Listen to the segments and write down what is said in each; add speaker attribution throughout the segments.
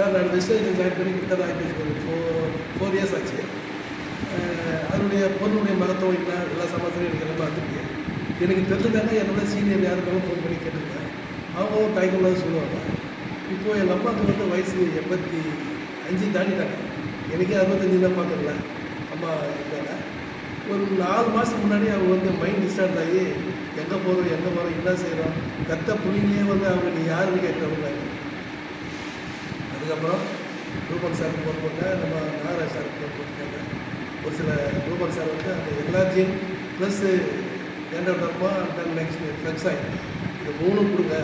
Speaker 1: Sir நான் western join பண்ணி கிட்ட ஆகிட்டு ஒரு ஃபோர் ஃபோர் இயர்ஸ் ஆச்சு. அதனுடைய பொருளுடைய மகத்துவம் என்ன எல்லா சமாச்சாரம் எனக்கு எல்லாமே பார்த்துருக்கேன் எனக்கு தெரிஞ்சதாங்க என்னோட சீனியர் யாருக்காலும் ஃபோன் பண்ணி கேட்டிருக்கேன். அவங்க தயக்கம் சொல்லுவாங்க. இப்போது எங்கள் அம்மாவுக்கு வந்து வயசு எண்பத்தி அஞ்சு தாண்டிட்டாங்க. எனக்கே அறுபத்தஞ்சு தான் பார்க்கல. அம்மா இருந்தாங்க. ஒரு நாலு மாதத்துக்கு முன்னாடி அவங்க வந்து மைண்ட் டிஸ்டர்ப் ஆகி எங்கே போகிறோம் எங்கே போகிறோம் என்ன செய்கிறோம் கத்த புள்ளிங்களே வந்து அவங்க யாருன்னு கேட்குறவங்க. அதுக்கப்புறம் ரூபன் சார் ஃபோன் போட்டேன் நம்ம நாகராஜ் சார் ஃபோன் போட்டுருக்காங்க ஒரு சில ரூபன் சார் வந்து அந்த எல்லாத்தையும் ப்ளஸ்ஸு ஏண்டர்மா தென் நெக்ஸ்ட் ஃப்ளெக்ஸ் ஆகி இது மூணும் கொடுங்க.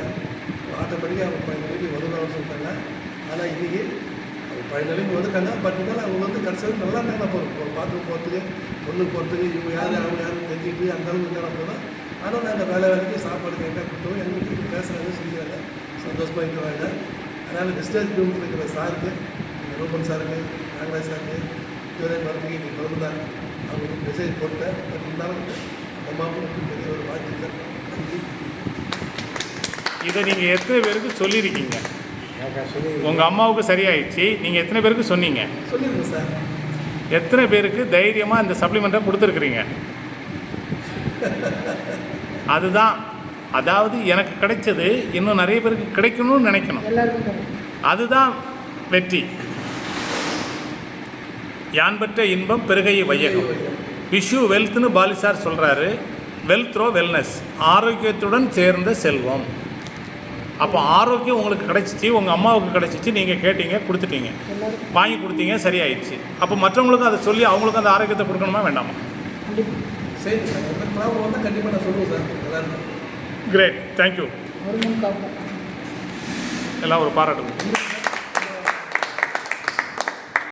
Speaker 1: ஆட்டோமேட்டிக்காக அவங்க பழைய நிலைக்கு வருவாங்கன்னு சொல்லிட்டாங்க. ஆனால் இன்றைக்கி அவங்க பழைய நிலைக்கு வந்துட்டாங்க. பட் இருந்தாலும் அவங்க வந்து கடைசியில் நல்லா இருந்தாங்க போகிறோம் ஒரு பாத்ரூம் போகிறதுக்கு பொண்ணுக்கு போகிறதுக்கு இவங்க யார் அவங்க யாரும் தெரிஞ்சுட்டு அந்த அளவுக்கு இருந்தால் போதும் ஆனால் நாங்கள் வேலை வேலைக்கு சாப்பாடு கேட்டால் கொடுத்தோம். எங்களுக்கு பேசுகிறாங்க சொல்லிக்கிறாங்க சந்தோஷமாக இருக்கிறாங்க. அதனால் டிஸ்டர்ஜ் குரூப் இருக்கிற சாருக்கு ரூபன் சாருக்கு நாகராஜ் சாருக்கு இதுவரை வரதுக்கு இன்னைக்கு பிறந்தாங்க அவங்களுக்கு மெசேஜ் போட்டேன். பட் இருந்தாலும் அந்த அம்மாவுக்கு பெரிய ஒரு வாழ்த்துக்கள். நன்றி.
Speaker 2: இதை நீங்கள் எத்தனை பேருக்கு சொல்லியிருக்கீங்க? உங்கள் அம்மாவுக்கு சரியாயிடுச்சு. நீங்கள் எத்தனை பேருக்கு சொன்னீங்க?
Speaker 1: சொல்லிடுங்க சார்.
Speaker 2: எத்தனை பேருக்கு தைரியமாக இந்த சப்ளிமெண்ட்டை கொடுத்துருக்குறீங்க? அதுதான் அதாவது எனக்கு கிடைச்சது இன்னும் நிறைய பேருக்கு கிடைக்கணும்னு நினைக்கணும். அதுதான் வெற்றி. யான் பெற்ற இன்பம் பெருகை வையகம். விஷு வெல்த்னு பாலிசார் சொல்கிறாரு வெல்த் ரோ வெல்னஸ் ஆரோக்கியத்துடன் சேர்ந்த செல்வம். அப்போ ஆரோக்கியம் உங்களுக்கு கிடைச்சிச்சு உங்கள் அம்மாவுக்கு கிடைச்சிச்சு நீங்கள் கேட்டீங்க கொடுத்துட்டீங்க. வாங்கி கொடுத்தீங்க சரியாயிடுச்சு. அப்போ மற்றவங்களுக்கும் அதை சொல்லி அவங்களுக்கும் அந்த ஆரோக்கியத்தை கொடுக்கணுமா வேண்டாமா?
Speaker 1: சரி கண்டிப்பாக நான் சொல்லுவேன் சார்
Speaker 2: கிரேட் தேங்க்யூ எல்லாம் ஒரு பாராட்டு.